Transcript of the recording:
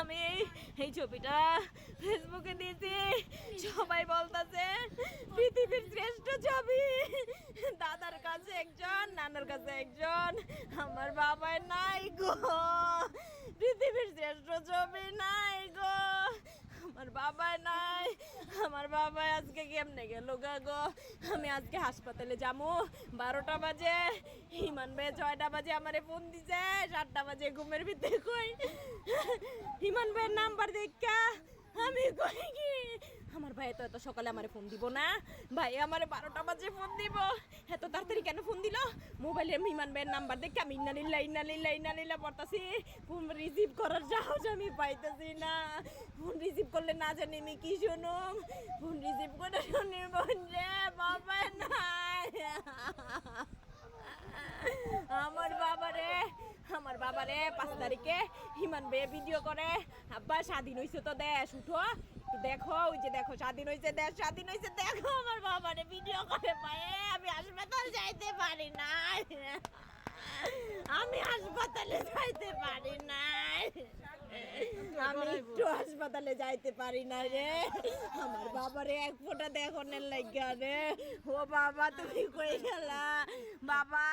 আমি এই- ছবিটা ফেসবুকে দিয়েছি। সবাই বলতেছে, পৃথিবীর শ্রেষ্ঠ ছবি। দাদার কাছে একজন, নানার কাছে একজন। আমার বাবার নাই গো। পৃথিবীর শ্রেষ্ঠ ছবি নাই গো আমার বাবা নাই আমার বাবা, আজকে কেমনে গেল গা গো? আমি আজকে হাসপাতালে যাব। বারোটা বাজে হিমান বে ছয়টা বাজে আমারে ফোন দিছে, সাতটা বাজে ঘুমের ভিতরে কই? হিমান ভাইয়ের নাম্বার দেখা, আমি কই কি? আমার ভাই তো এত সকালে আমার ফোন দিব না। ভাই, আমার বারোটা বাজে ফোন দিব। এত তাড়াতাড়ি কেন ফোন দিল? মোবাইলে মিমান ভাইয়ের নাম্বার দেখে আমি ইন্নালিল্লা ইন্নালিল্লা ইন্নালিল্লা পড়তাছি। ফোন রিসিভ করার সাহস আমি পাইতেছি না। ফোন রিসিভ করলে না জানি আমি কি শুনুম। ফোন রিসিভ করে শুনি বোন রে বাবা নাই আমার বাবারে আমার বাবারে পাঁচ তারিখে হিমান বে ভিডিও করে আব্বা, স্বাধীন হয়েছে তো দেশ, উঠো। দেখো, ওই যে দেখো, স্বাধীন হয়েছে দেশ, স্বাধীন হয়েছে দেখো আমার বাবারে ভিডিও করে পায়ে আমি হাসপাতাল যাইতে পারি না আমি হাসপাতালে যাইতে পারি না আমি একটু হাসপাতালে যাইতে পারি না রে। আমার বাবারে এক ফোঁটা দেখনের লাগিয়া রে। ও বাবা, তুমি কই গেলা? বাবা।